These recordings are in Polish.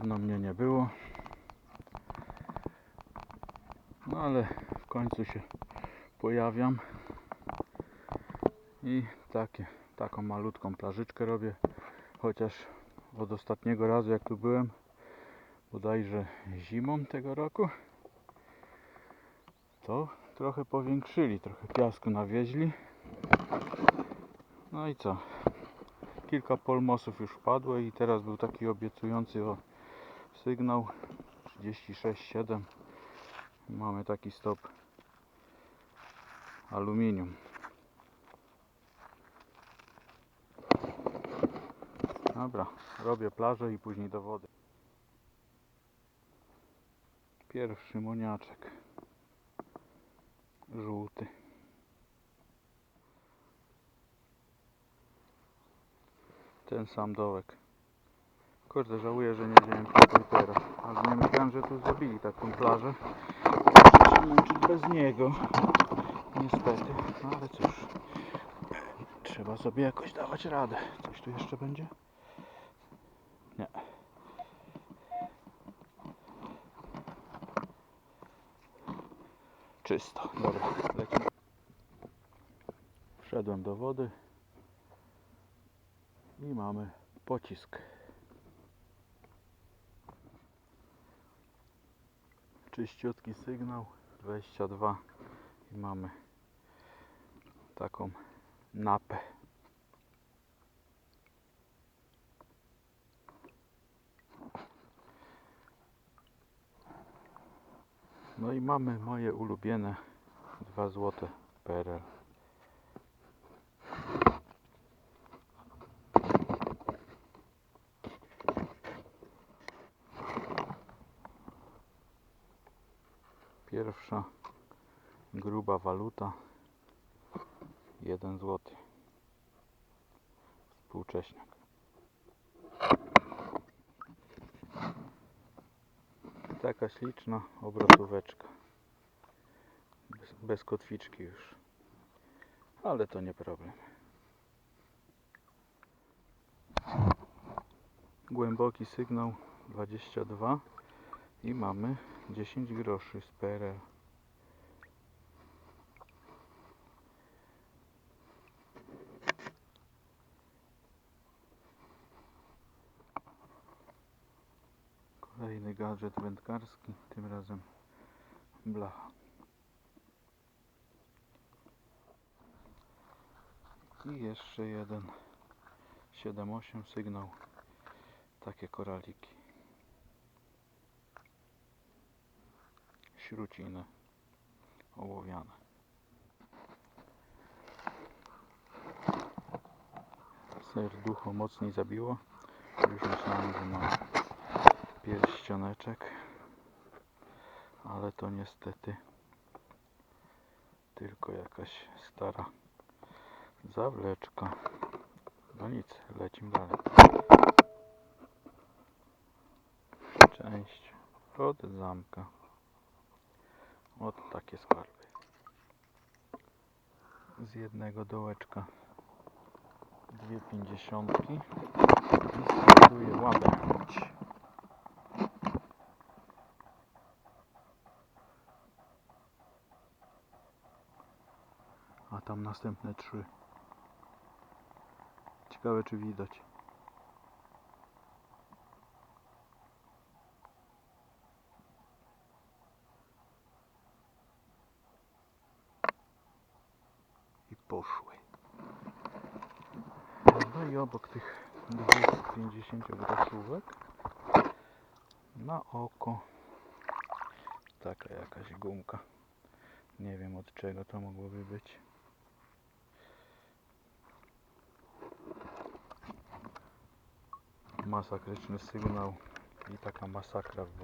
Dawno mnie nie było. No ale w końcu się pojawiam. I takie, taką malutką plażyczkę robię. Chociaż od ostatniego razu jak tu byłem, bodajże zimą tego roku, to trochę powiększyli, trochę piasku nawieźli. No i co? Kilka polmosów już wpadło i teraz był taki obiecujący o sygnał 36,7 mamy taki stop aluminium. Dobra, robię plażę i później do wody. Pierwszy moniaczek. Żółty. Ten sam dołek Kurde, żałuję, że nie wziąłem komputera. Ale nie myślałem, że tu zrobili taką plażę. Muszę się męczyć bez niego. Niestety. No ale cóż. Trzeba sobie jakoś dawać radę. Coś tu jeszcze będzie? Nie. Czysto. Dobra, lecimy. Wszedłem do wody. I mamy pocisk. Czyściutki sygnał 22 i mamy taką napę. No i mamy moje ulubione 2 złote PRL gruba waluta 1 zł. Współcześniak. Taka śliczna obrotóweczka. Bez, bez kotwiczki już. Ale to nie problem. Głęboki sygnał 22 i mamy 10 groszy z PRL. Kolejny gadżet wędkarski, tym razem blacha. I jeszcze jeden 7-8 sygnał, takie koraliki. śruciny ołowiane. Serducho mocniej zabiło. Już myślałem, że mam pierścioneczek, ale to niestety tylko jakaś stara zawleczka. No nic, lecimy dalej. Część od zamka. Od takie skarby. Z jednego dołeczka dwie pięćdziesiątki i startuję łabędź. A tam następne trzy. Ciekawe czy widać. i poszły. No i obok tych 250 groszówek na oko taka jakaś gumka. Nie wiem od czego to mogłoby być. Masakryczny sygnał i taka masakra w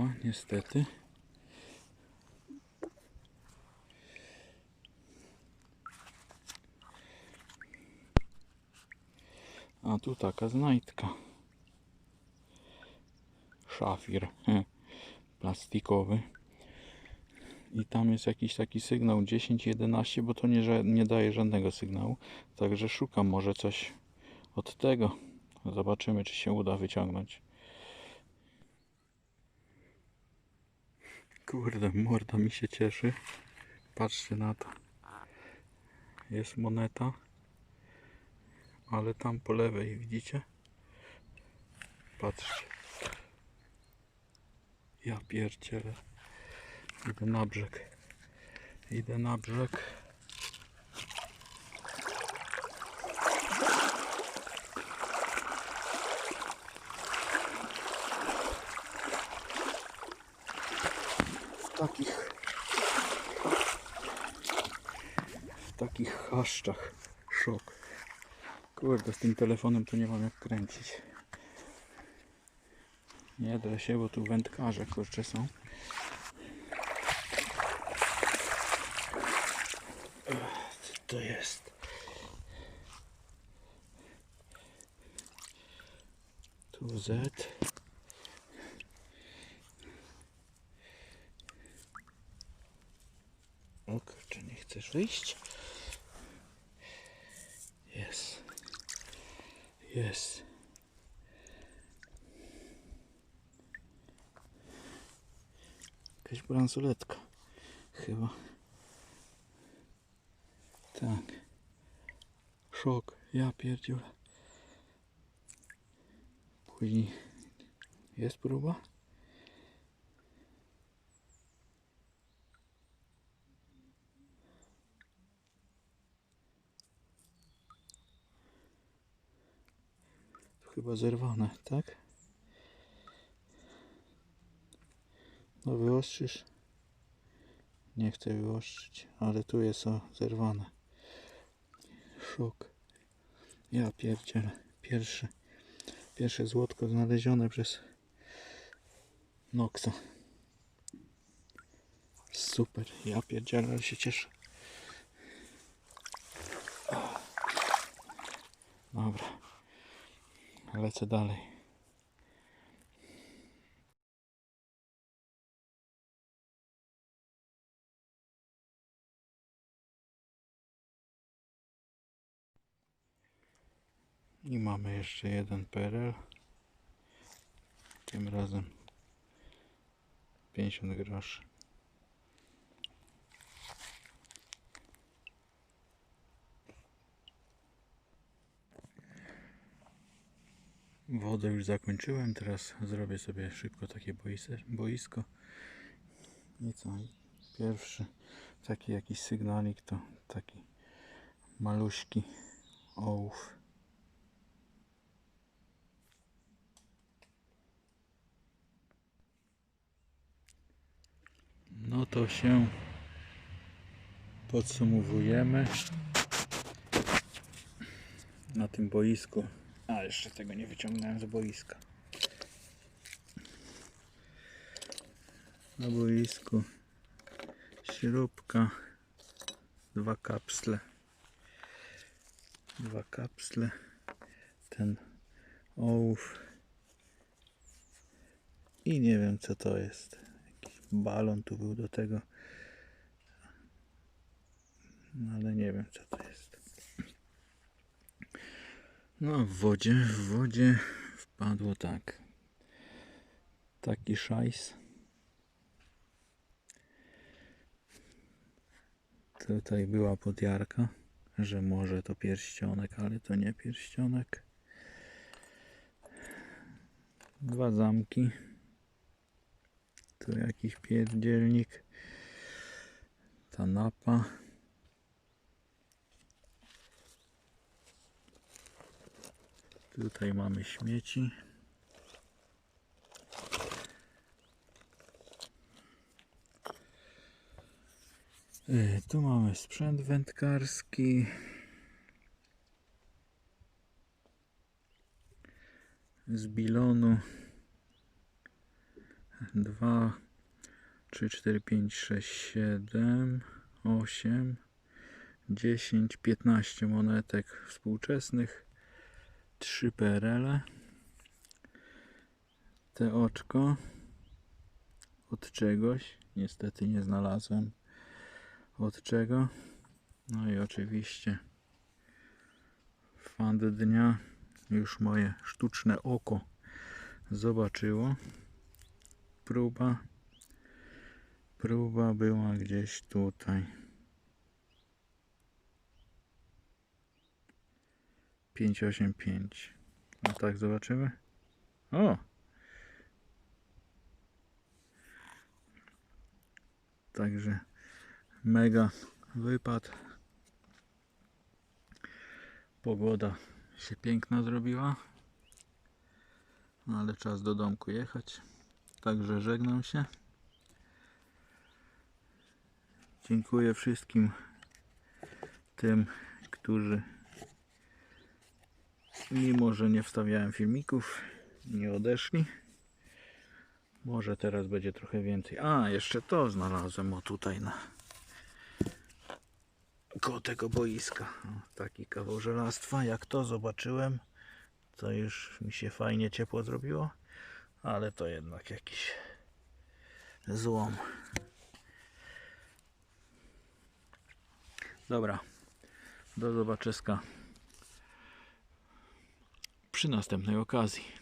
rozładowała, niestety. A tu taka znajdka. Szafir plastikowy. I tam jest jakiś taki sygnał 10-11, bo to nie, nie daje żadnego sygnału. Także szukam może coś od tego. Zobaczymy, czy się uda wyciągnąć. Kurde, morda mi się cieszy. Patrzcie na to. Jest moneta. Ale tam po lewej, widzicie? Patrzcie. Ja pierdzielę. Idę na brzeg. Idę na brzeg. Takich w takich chaszczach szok. Kurde, z tym telefonem to nie mam jak kręcić. Nie da się, bo tu wędkarze kurcze są. Co to jest? Tu Z. O wyjść? Jest. Jest. Jakaś bransoletka. Chyba. Tak. Szok. Ja pierdziule. Później jest próba. Chyba zerwane, tak? No wyostrzysz? Nie chcę wyostrzyć, ale tu jest o zerwane. Szok. Ja pierdzielę. Pierwsze, pierwsze złotko znalezione przez Noxa. Super. Ja pierdzielę, ale się cieszę. Dobra. Lecę dalej. I mamy jeszcze jeden PRL. Tym razem 50 groszy. Wodę już zakończyłem, teraz zrobię sobie szybko takie boisko. I co? Pierwszy taki jakiś sygnalik to taki maluśki ołów. No to się podsumowujemy na tym boisku. A jeszcze tego nie wyciągnąłem z boiska. Na boisku śrubka, dwa kapsle, dwa kapsle, ten ołów i nie wiem co to jest. Jakiś balon tu był do tego. No ale nie wiem co to jest. No w wodzie, w wodzie wpadło tak. Taki szajs. Tutaj była podjarka, że może to pierścionek, ale to nie pierścionek. Dwa zamki. Tu jakiś pierdzielnik. Ta napa. Tutaj mamy śmieci. Y, Tu mamy sprzęt wędkarski. Z bilonu 2, 3, 4, 5, 6, 7, 8, 10, 15 monetek współczesnych, 3 PRL, te oczko. Od czegoś, niestety nie znalazłem. Od czego, no i oczywiście. Fand dnia. Już moje sztuczne oko zobaczyło. Próba. Próba była gdzieś tutaj. 585. No tak zobaczymy. O! Także mega wypad. Pogoda się piękna zrobiła. No ale czas do domku jechać. Także żegnam się. Dziękuję wszystkim tym, którzy mimo, że nie wstawiałem filmików, nie odeszli. Może teraz będzie trochę więcej. A, jeszcze to znalazłem o tutaj na koło tego boiska. O, taki kawał żelastwa. Jak to zobaczyłem, to już mi się fajnie ciepło zrobiło. Ale to jednak jakiś złom. Dobra. Do zobaczyska przy następnej okazji.